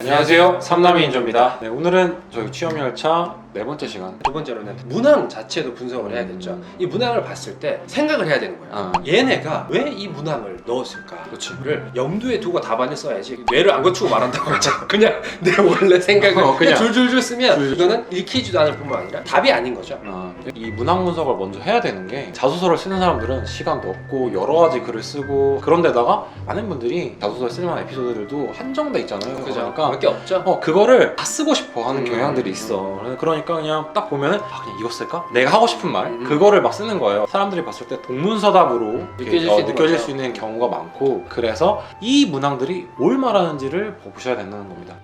안녕하세요. 삼남이 인조입니다. 네, 오늘은 저희 취업열차 네 번째 시간. 두 번째로는 문항 자체도 분석을 해야겠죠. 음. 이 문항을 봤을 때 생각을 해야 되는 거예요. 아. 얘네가 왜 이 문항을 넣었을까? 그렇지. 를 염두에 두고 답안을 써야지 뇌를 안 거치고 말한다고 하죠. 그냥 내 원래 생각을 어, 그냥 그냥. 줄줄줄 쓰면 줄줄. 이거는 읽히지도 않을 뿐만 아니라 답이 아닌 거죠. 아, 이 문항 분석을 먼저 해야 되는 게 자소서를 쓰는 사람들은 시간도 없고 여러 가지 글을 쓰고 그런데다가 많은 분들이 자소서를 쓸 만한 에피소드들도 한정돼 있잖아요. 그죠? 그러니까 몇개 없죠. 어 그거를 다 쓰고 싶어 하는 음. 경향들이 있어. 그러니까 그냥 딱 보면은 아 그냥 이거 쓸까? 내가 하고 싶은 말 음. 그거를 막 쓰는 거예요. 사람들이 봤을 때 동문서답으로 느껴질 어, 수 있는 느껴질. 수 있는 경우가 많고 그래서 이 문항들이 뭘 말하는지를 보셔야 된다는 겁니다.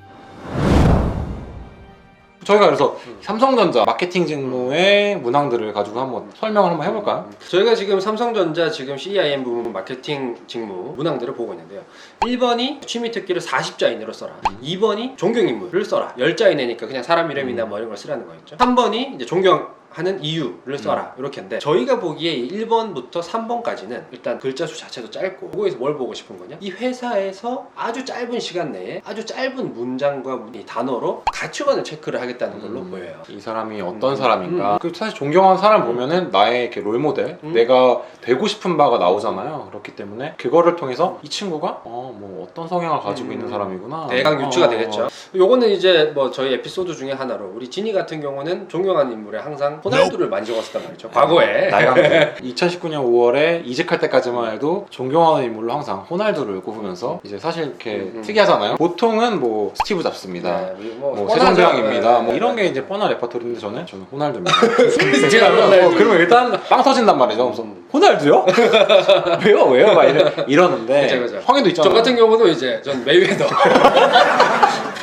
저희가 그래서 음. 삼성전자 마케팅 직무의 문항들을 가지고 한번 설명을 한번 해볼까요? 저희가 지금 삼성전자 지금 CIM 부문 마케팅 직무 문항들을 보고 있는데요. 1번이 취미 특기를 40자 이내로 써라. 음. 2번이 존경 인물을 써라. 10자 이내니까 그냥 사람 이름이나 음. 뭐 이런 걸 쓰라는 거였죠. 3번이 이제 존경 하는 이유를 써라. 이렇게인데 저희가 보기에 이 1번부터 3번까지는 일단 글자 수 자체도 짧고 그거에서 뭘 보고 싶은 거냐? 이 회사에서 아주 짧은 시간 내에 아주 짧은 문장과 이 단어로 가치관을 체크를 하겠다는 걸로 음, 보여요. 이 사람이 어떤 음. 사람인가. 그 사실 존경하는 사람 보면은 나의 이렇게 롤 모델, 음. 내가 되고 싶은 바가 나오잖아요. 그렇기 때문에 그거를 통해서 이 친구가 어 뭐 어떤 성향을 가지고 음. 있는 사람이구나. 대강 유추가 어, 되겠죠. 요거는 이제 뭐 저희 에피소드 중에 하나로 우리 진이 같은 경우는 존경하는 인물에 항상 호날두를 만져갔었단 말이죠. 과거에. 나이가 2019년 5월에 이직할 때까지만 해도 존경하는 인물로 항상 호날두를 꼽으면서 이제 사실 이렇게 음, 음. 특이하잖아요. 보통은 뭐 스티브 잡스입니다. 네, 뭐, 뭐 뻔하죠. 세종대왕입니다. 네, 뭐 네, 이런 네. 게 이제 뻔한 레퍼토리인데 저는 저는 호날두입니다. 제가 호날두. 어, 그러면 일단 빵 터진단 말이죠. 그래서 음. 호날두요? 왜요? 왜요? 막 이러, 이러는데. 황해도 있잖아요. 저 같은 경우도 이제 전 메이웨더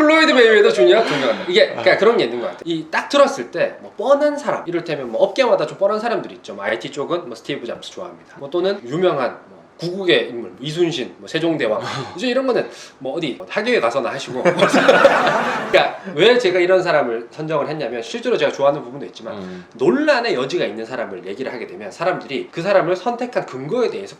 플로이드 메이웨더 주니어 존경한다. 이게 그러니까 그런 게 있는 것 같아요. 이딱 들었을 때 뭐 뻔한 사람 이를테면 뭐 업계마다 좀 뻔한 사람들이 있죠. 뭐 IT 쪽은 뭐 스티브 잡스 좋아합니다. 뭐 또는 유명한 뭐 구국의 인물 이순신, 뭐 세종대왕 이제 이런 거는 뭐 어디 학교에 가서나 하시고 그러니까 왜 제가 이런 사람을 선정을 했냐면 실제로 제가 좋아하는 부분도 있지만 음. 논란의 여지가 있는 사람을 얘기를 하게 되면 사람들이 그 사람을 선택한 근거에 대해서.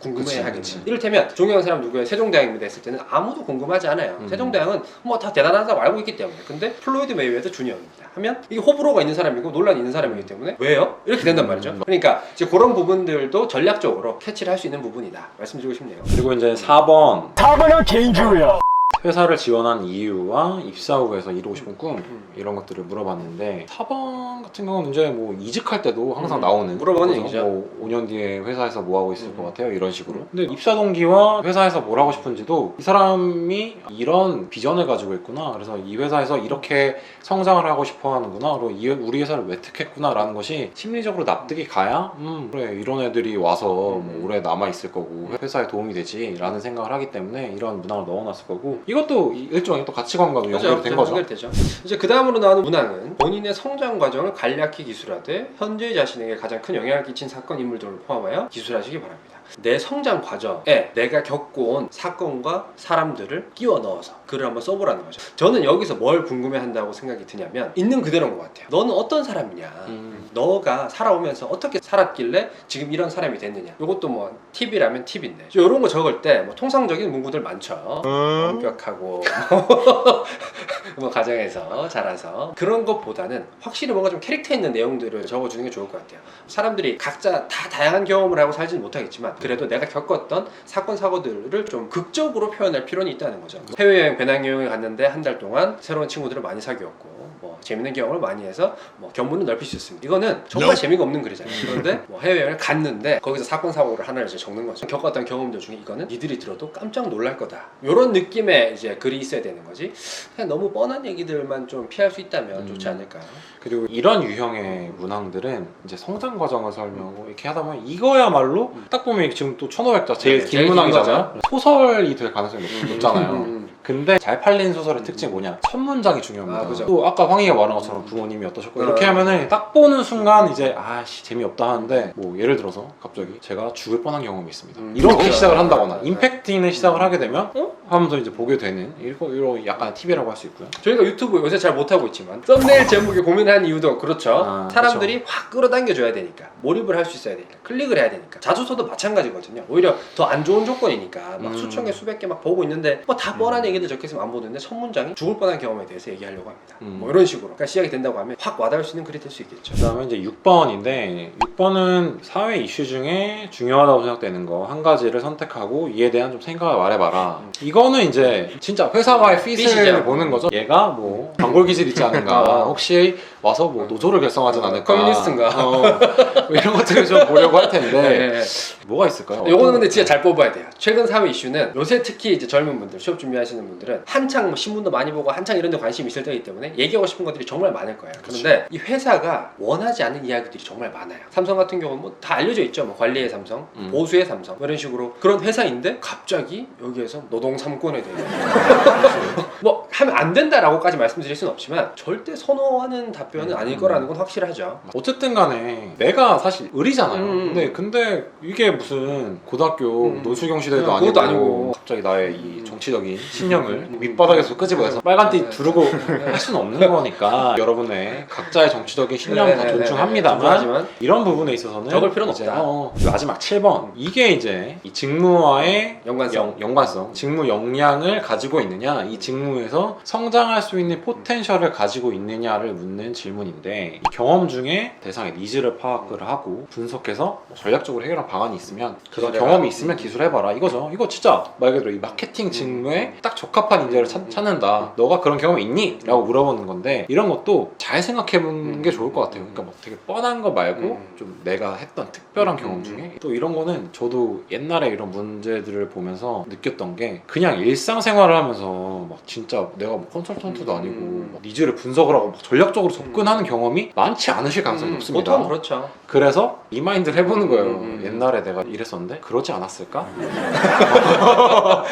돼요. 이를테면 존경하는 사람 누구예요? 세종대왕입니다 했을 때는 아무도 궁금하지 않아요. 음. 세종대왕은 뭐 다 대단하다고 알고 있기 때문에. 근데 플로이드 메이웨더 주니어입니다. 하면 이게 호불호가 있는 사람이고 논란이 있는 사람이기 때문에 왜요? 이렇게 된단 말이죠. 음. 그러니까 이제 그런 부분들도 전략적으로 캐치를 할 수 있는 부분이다. 말씀드리고 싶네요. 그리고 이제 4번 사번은 개인주의야. 회사를 지원한 이유와 입사 후에서 이루고 싶은 꿈 음. 이런 것들을 물어봤는데 4번 같은 경우는 이제 뭐 이직할 때도 항상 음. 나오는 물어보는 거죠. 얘기죠. 뭐 5년 뒤에 회사에서 뭐 하고 있을 음. 것 같아요 이런 식으로 음. 근데 입사 동기와 회사에서 뭘 하고 싶은지도 이 사람이 이런 비전을 가지고 있구나 그래서 이 회사에서 이렇게 성장을 하고 싶어 하는구나 그리고 이- 우리 회사를 왜 택했구나 라는 것이 심리적으로 납득이 가야 음 그래 이런 애들이 와서 뭐 음. 오래 남아 있을 거고 회사에 도움이 되지 라는 생각을 하기 때문에 이런 문항을 넣어놨을 거고 이것도 일종의 또 가치관과도 연결이 된 거죠 연결되죠. 이제 그 다음으로 나오는 문항은 본인의 성장 과정을 간략히 기술하되 현재 자신에게 가장 큰 영향을 끼친 사건 인물 등을 포함하여 기술하시기 바랍니다. 내 성장 과정에 내가 겪어온 사건과 사람들을 끼워 넣어서 글을 한번 써보라는 거죠. 저는 여기서 뭘 궁금해한다고 생각이 드냐면 있는 그대로인 것 같아요. 너는 어떤 사람이냐? 음. 너가 살아오면서 어떻게 살았길래 지금 이런 사람이 됐느냐? 이것도 뭐 팁이라면 팁인데 이런 거 적을 때 뭐 통상적인 문구들 많죠. 엄격 하고 뭐 가정에서 자라서 그런 것보다는 확실히 뭔가 좀 캐릭터 있는 내용들을 적어주는 게 좋을 것 같아요. 사람들이 각자 다 다양한 경험을 하고 살지는 못하겠지만 그래도 내가 겪었던 사건 사고들을 좀 극적으로 표현할 필요는 있다는 거죠. 해외여행 배낭여행을 갔는데 한 달 동안 새로운 친구들을 많이 사귀었고 뭐 재밌는 경험을 많이 해서 뭐 견문을 넓힐 수 있습니다. 이거는 정말 재미가 없는 글이잖아요. 그런데 뭐 해외여행을 갔는데 거기서 사건 사고를 하나를 이제 적는 거죠. 겪었던 경험들 중에 이거는 니들이 들어도 깜짝 놀랄 거다. 이런 느낌의 이제 글이 있어야 되는 거지. 그냥 너무 뻔한 얘기들만 좀 피할 수 있다면 음. 좋지 않을까요? 그리고 이런 유형의 문항들은 이제 성장 과정을 설명하고 이렇게 하다 보면 이거야말로 딱 보면 지금 또 1500자 제일 네, 긴 제일 긴 문항이잖아요 소설이 될 가능성이 높, 높잖아요 음, 음. 근데 잘 팔리는 소설의 특징이 뭐냐 첫 문장이 중요합니다 아, 그죠. 또 아까 황희가 말한 것처럼 부모님이 어떠셨고 어. 이렇게 하면은 딱 보는 순간 이제 아씨 재미없다 하는데 뭐 예를 들어서 갑자기 제가 죽을 뻔한 경험이 있습니다 음, 이렇게 그렇죠. 시작을 한다거나 네. 임팩트 있는 시작을 하게 되면 어? 하면서 이제 보게 되는 이런 약간 팁이라고 할 수 있고요 저희가 유튜브 요새 잘 못하고 있지만 썸네일 제목에 고민한 이유도 그렇죠. 아, 사람들이 확 끌어당겨 줘야 되니까 몰입을 할 수 있어야 되니까 클릭을 해야 되니까 자소서도 마찬가지거든요. 오히려 더 안 좋은 조건이니까 막 음. 수천 개 수백 개 막 보고 있는데 뭐 다 뻔한 음. 얘기들 적혀 있으면 안 보는데 첫 문장이 죽을 뻔한 경험에 대해서 얘기하려고 합니다. 음. 뭐 이런 식으로. 그러니까 시작이 된다고 하면 확 와닿을 수 있는 글이 될 수 있겠죠. 그다음에 이제 6번인데 6번은 사회 이슈 중에 중요하다고 생각되는 거 한 가지를 선택하고 이에 대한 좀 생각을 말해봐라. 음. 이거는 이제 진짜 회사와의 핏을 핏이죠. 보는 거죠. 얘가 뭐 단골 기질 있지 않은가. 어. 혹시 와서 뭐 노조를 결성하진 않을까. 커뮤니스트인가. 어, 뭐 이런 것들을 좀 보려고 할 텐데 네. 뭐가 있을까요? 요거는 근데 진짜 잘 뽑아야 돼요. 최근 사회 이슈는 요새 특히 이제 젊은 분들, 취업 준비하시는 분들은 한창 뭐 신문도 많이 보고 한창 이런 데 관심이 있을 때이기 때문에 얘기하고 싶은 것들이 정말 많을 거예요. 그런데 이 회사가 원하지 않는 이야기들이 정말 많아요. 삼성 같은 경우는 뭐 다 알려져 있죠. 뭐 관리의 삼성, 음. 보수의 삼성 뭐 이런 식으로 그런 회사인데 갑자기 여기에서 노동 삼권에 대해서 뭐 하면 안 된다라고까지 말씀드릴 수는 없지만 절대 선호하는 답변은 아닐 거라는 건 확실하죠. 어쨌든 간에 내가 사실 의리잖아요. 음. 근데 근데 이게 무슨 고등학교 음. 노수경 시대도 음, 아니고, 그것도 아니고. 갑자기 나의 이 음. 정치적인 신념을 음. 밑바닥에서 끄집어내서 빨간 띠 네. 두르고 할 수는 없는 거니까 여러분의 각자의 정치적인 신념 다 네, 네, 네, 존중합니다만 존중하지만 이런 부분에 있어서는 적을 필요는 이제, 없다. 어, 마지막 7번 이게 이제 이 직무와의 연관성. 영, 연관성, 직무 역량을 가지고 있느냐, 이 직무 에서 성장할 수 있는 포텐셜을 가지고 있느냐를 묻는 질문인데 이 경험 중에 대상의 니즈를 파악을 하고 분석해서 뭐 전략적으로 해결한 방안이 있으면 그런. 경험이 있으면 기술해봐라 이거죠. 이거 진짜 말 그대로 이 마케팅 직무에 딱 적합한 인재를 찾, 찾는다. 너가 그런 경험이 있니? 라고 물어보는 건데 이런 것도 잘 생각해보는 게 좋을 것 같아요. 그러니까 뭐 되게 뻔한 거 말고 음. 좀 내가 했던 특별한 경험 음. 중에 또 이런 거는 저도 옛날에 이런 문제들을 보면서 느꼈던 게 그냥 일상생활을 하면서 막 진짜 내가 뭐 컨설턴트도 음. 아니고 막 니즈를 분석을 하고 막 전략적으로 접근하는 경험이 많지 않으실 가능성이 음, 높습니다. 보통 그렇죠. 그래서 리마인드를 해보는 거예요. 음, 음. 옛날에 내가 이랬었는데 그러지 않았을까?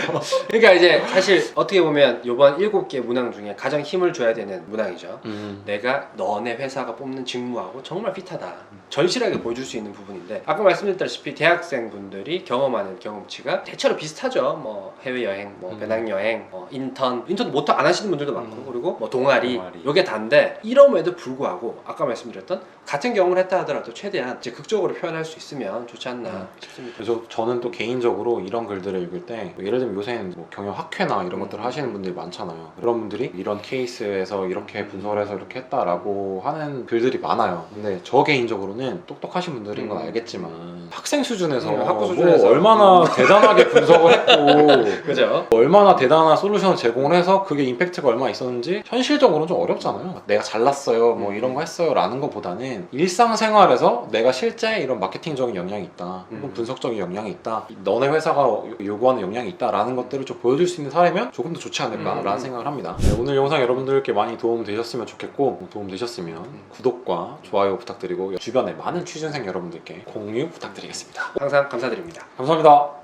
그러니까 이제 사실 어떻게 보면 이번 일곱 개 문항 중에 가장 힘을 줘야 되는 문항이죠. 음. 내가 너네 회사가 뽑는 직무하고 정말 핏하다. 절실하게 보여줄 수 있는 부분인데 아까 말씀드렸다시피 대학생분들이 경험하는 경험치가 대체로 비슷하죠. 뭐 해외여행, 뭐 음. 배낭여행, 뭐 인턴, 인턴 못안 하시는 분들도 많고 음. 그리고 뭐 동아리, 동아리. 요게 단데 이럼에도 불구하고 아까 말씀드렸던 같은 경험을 했다 하더라도 최대한 이제 극적으로 표현할 수 있으면 좋지 않나 음. 싶습니다. 그래서 저는 또 개인적으로 이런 글들을 읽을 때뭐 예를 들면 요새는 뭐 경영 학회나 이런 음. 것들을 하시는 분들이 많잖아요. 그런 분들이 이런 케이스에서 이렇게 분석을 해서 이렇게 했다라고 하는 글들이 많아요. 근데 저 개인적으로는 똑똑하신 분들인 건 음. 알겠지만 학생 수준에서, 음, 학부 뭐 수준에서. 얼마나 대단하게 분석을 했고 그죠? 얼마나 대단한 솔루션을 제공을 해서 그게 임팩트가 얼마나 있었는지 현실적으로는 좀 어렵잖아요. 내가 잘났어요, 뭐 음. 이런 거 했어요 라는 것보다는 일상생활에서 내가 실제 이런 마케팅적인 역량이 있다, 혹은 음. 분석적인 역량이 있다, 너네 회사가 요- 요구하는 역량이 있다 라는 것들을 좀 보여줄 수 있는 사례면 조금 더 좋지 않을까라는 음. 생각을 합니다. 네, 오늘 영상 여러분들께 많이 도움 되셨으면 좋겠고 도움 되셨으면 음. 구독과 좋아요 부탁드리고 주변 에 많은 취준생 여러분들께 공유 부탁드리겠습니다. 항상 감사드립니다. 감사합니다.